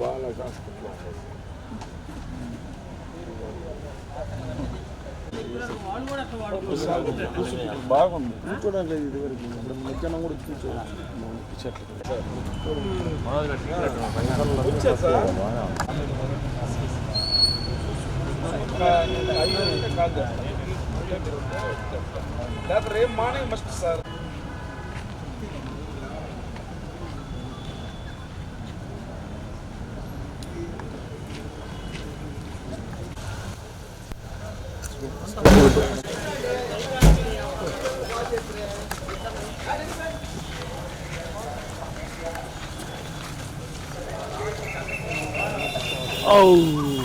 బాగా హాస్పిటల్ బాగుంది కూర్చోడానికి ఇది వరకు ఇప్పుడు మధ్యాహ్నం కూడా కూర్చోవచ్చు చెట్లు రేపు మార్నింగ్ మస్ట్ సార్ 어우.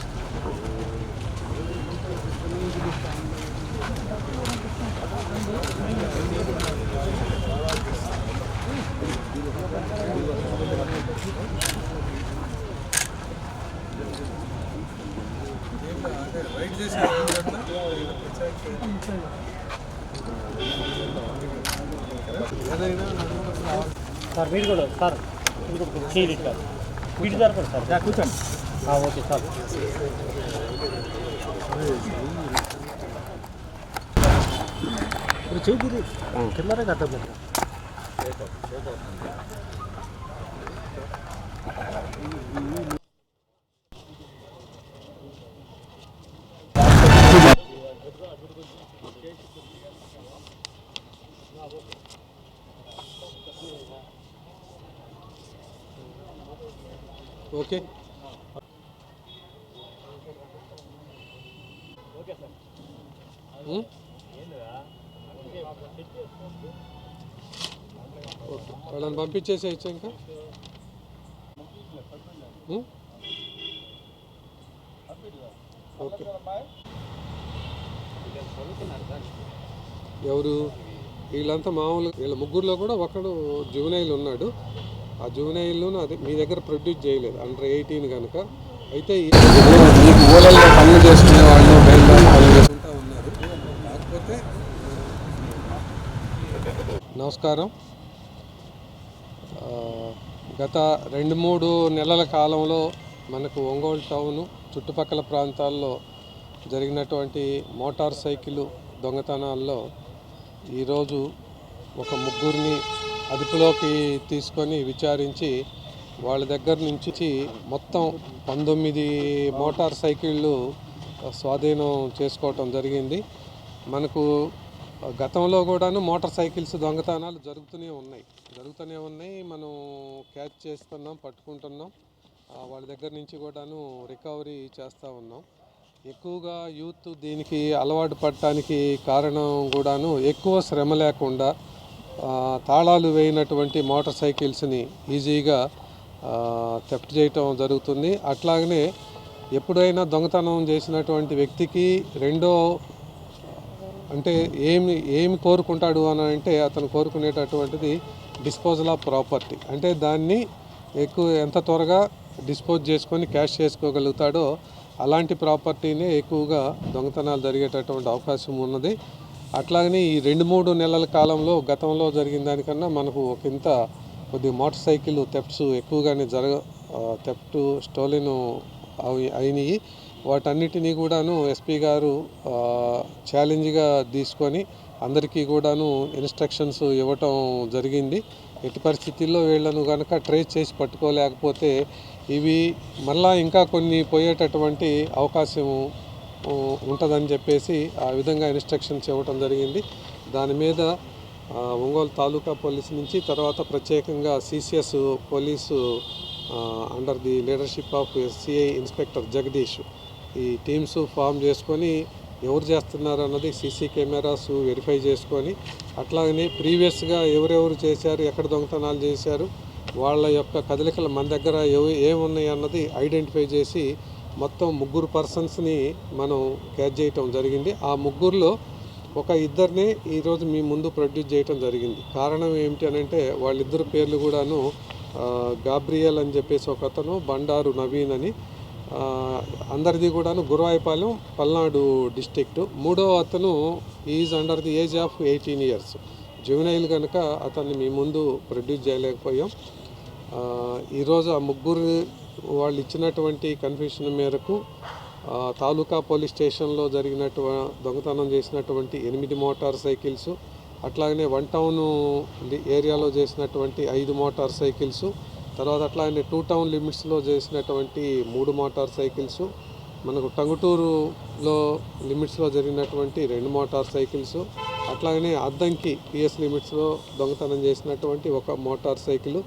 సార్ మీరు కూడా సార్ చేయండి సార్ వీటి జరపండి సార్. కూర్చోండి. Okay sir. ఇప్పుడు చేయి కిందనే కట్టదు ఓకే ఓకే. వాళ్ళని పంపించేసేయచ్చు ఇంకా? ఓకే. ఎవరు? వీళ్ళంతా మామూలు వీళ్ళ ముగ్గురులో కూడా ఒకడు జువనైల్ ఉన్నాడు. ఆ జువనైల్ను అదే మీ దగ్గర ప్రొడ్యూస్ చేయలేదు. అండర్ ఎయిటీన్ కనుక అయితే మీకు ఊళ్ళల్లో పనులు చేసుకునే వాళ్ళు బయలుదేరి పనులు చేసుకుంటా ఉన్నారు. కాకపోతే నమస్కారం. గత రెండు మూడు నెలల కాలంలో మనకు ఒంగోలు టౌను చుట్టుపక్కల ప్రాంతాల్లో జరిగినటువంటి మోటార్ సైకిల్ దొంగతనాల్లో ఈరోజు ఒక ముగ్గురిని అదుపులోకి తీసుకొని విచారించి వాళ్ళ దగ్గర నుంచి మొత్తం పంతొమ్మిది మోటార్ సైకిళ్ళు స్వాధీనం చేసుకోవటం జరిగింది. మనకు గతంలో కూడాను మోటార్ సైకిల్స్ దొంగతనాలు జరుగుతూనే ఉన్నాయి. జరుగుతూనే ఉన్నాయి. మనం క్యాచ్ చేస్తున్నాం పట్టుకుంటున్నాం. వాళ్ళ దగ్గర నుంచి కూడాను రికవరీ చేస్తూ ఉన్నాం. ఎక్కువగా యూత్ దీనికి అలవాటు పడటానికి కారణం కూడాను ఎక్కువ శ్రమ లేకుండా తాళాలు వేయినటువంటి మోటార్ సైకిల్స్ని ఈజీగా థెఫ్ట్ చేయటం జరుగుతుంది. అట్లాగనే ఎప్పుడైనా దొంగతనం చేసినటువంటి వ్యక్తికి రెండో అంటే ఏమి ఏమి కోరుకుంటాడు అని అంటే అతను కోరుకునేటటువంటిది డిస్పోజల్ ఆఫ్ ప్రాపర్టీ. అంటే దాన్ని ఎక్కువ ఎంత త్వరగా డిస్పోజ్ చేసుకొని క్యాష్ చేసుకోగలుగుతాడో అలాంటి ప్రాపర్టీనే ఎక్కువగా దొంగతనాలు జరిగేటటువంటి అవకాశం ఉన్నది. అట్లాగనే ఈ రెండు మూడు నెలల కాలంలో గతంలో జరిగిన దానికన్నా మనకు ఒక ఇంత కొద్ది మోటార్ సైకిల్ థెఫ్ట్స్ ఎక్కువగానే జరగ థెఫ్ట్ స్టోలిన్ అయినాయి. వాటన్నిటినీ కూడాను ఎస్పీ గారు ఛాలెంజ్గా తీసుకొని అందరికీ కూడాను ఇన్స్ట్రక్షన్స్ ఇవ్వటం జరిగింది. ఎట్టి పరిస్థితుల్లో వీళ్ళను కనుక ట్రేస్ చేసి పట్టుకోలేకపోతే ఇవి మళ్ళా ఇంకా కొన్ని పోయేటటువంటి అవకాశం ఉంటుందని చెప్పేసి ఆ విధంగా ఇన్స్ట్రక్షన్స్ ఇవ్వటం జరిగింది. దాని మీద ఒంగోలు తాలూకా పోలీస్ నుంచి తర్వాత ప్రత్యేకంగా CCS police under the leadership of CI inspector Jagadish ఈ టీమ్స్ ఫామ్ చేసుకొని ఎవరు చేస్తున్నారు అన్నది సీసీ కెమెరాస్ వెరిఫై చేసుకొని అట్లాగనే ప్రీవియస్గా ఎవరెవరు చేశారు ఎక్కడ దొంగతనాలు చేశారు వాళ్ళ యొక్క కదలికలు మన దగ్గర ఏవి ఏమున్నాయి అన్నది ఐడెంటిఫై చేసి మొత్తం ముగ్గురు పర్సన్స్ని మనం క్యాచ్ చేయటం జరిగింది. ఆ ముగ్గురులో ఒక ఇద్దరిని ఈరోజు మీ ముందు ప్రొడ్యూస్ చేయటం జరిగింది. కారణం ఏమిటి అని అంటే వాళ్ళిద్దరు పేర్లు కూడాను గాబ్రియల్ అని చెప్పేసి ఒక అతను బండారు నవీన్ అని. అందరిది కూడాను గురువాయిపాలెం పల్నాడు డిస్టిక్ట్ మూడో అతను is under the age of eighteen years. Juvenile కనుక అతన్ని మీ ముందు ప్రొడ్యూస్ చేయలేకపోయాం. ఈరోజు ఆ ముగ్గురు వాళ్ళు ఇచ్చినటువంటి కన్ఫ్యూషన్ మేరకు తాలూకా పోలీస్ స్టేషన్లో జరిగినటు దొంగతనం చేసినటువంటి ఎనిమిది మోటార్ సైకిల్స్ అట్లాగనే వన్ టౌన్ ఏరియాలో చేసినటువంటి ఐదు మోటార్ సైకిల్స్ తర్వాత అట్లా ఆయన టూ టౌన్ లిమిట్స్లో చేసినటువంటి మూడు మోటార్ సైకిల్స్ మనకు టంగుటూరులో లిమిట్స్లో జరిగినటువంటి రెండు మోటార్ సైకిల్స్ అట్లాగనే అద్దంకి పిఎస్ లిమిట్స్లో దొంగతనం చేసినటువంటి ఒక మోటార్ సైకిల్.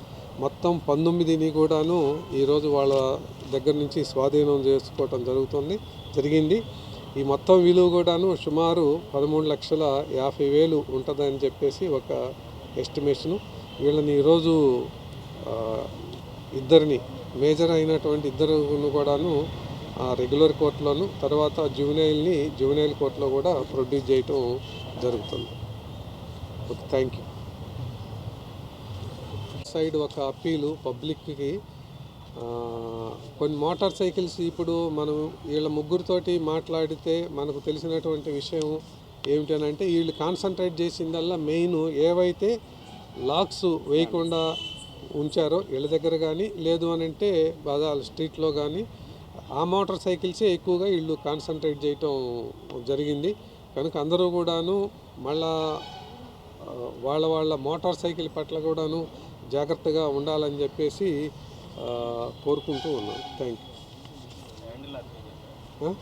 మొత్తం పంతొమ్మిదిని కూడాను ఈరోజు వాళ్ళ దగ్గర నుంచి స్వాధీనం చేసుకోవటం జరుగుతుంది జరిగింది. ఈ మొత్తం విలువ కూడాను సుమారు పదమూడు లక్షల యాభై వేలు ఉంటుందని చెప్పేసి ఒక ఎస్టిమేషను. వీళ్ళని ఈరోజు ఇద్దరిని మేజర్ అయినటువంటి ఇద్దరును కూడాను ఆ, రెగ్యులర్ కోర్టులోను తర్వాత జూనైల్ని జూనైల్ కోర్టులో కూడా ప్రొడ్యూస్ చేయటం జరుగుతుంది. Okay thank you. సైడ్ ఒక అప్పీలు పబ్లిక్కి కొన్ని మోటార్ సైకిల్స్ ఇప్పుడు మనం వీళ్ళ ముగ్గురితోటి మాట్లాడితే మనకు తెలిసినటువంటి విషయం ఏమిటనంటే వీళ్ళు కాన్సన్ట్రేట్ చేసిందల్లా మెయిన్ ఏవైతే లాక్స్ వేయకుండా ఉంచారో వీళ్ళ దగ్గర కానీ లేదు అని అంటే బజార్ స్ట్రీట్లో కానీ ఆ మోటార్ సైకిల్సే ఎక్కువగా వీళ్ళు కాన్సన్ట్రేట్ చేయటం జరిగింది. కనుక అందరూ కూడాను మళ్ళా వాళ్ళ వాళ్ళ మోటార్ సైకిల్ పట్ల కూడాను జాగ్రత్తగా ఉండాలని చెప్పేసి కోరుకుంటూ ఉన్నాను థ్యాంక్ యూ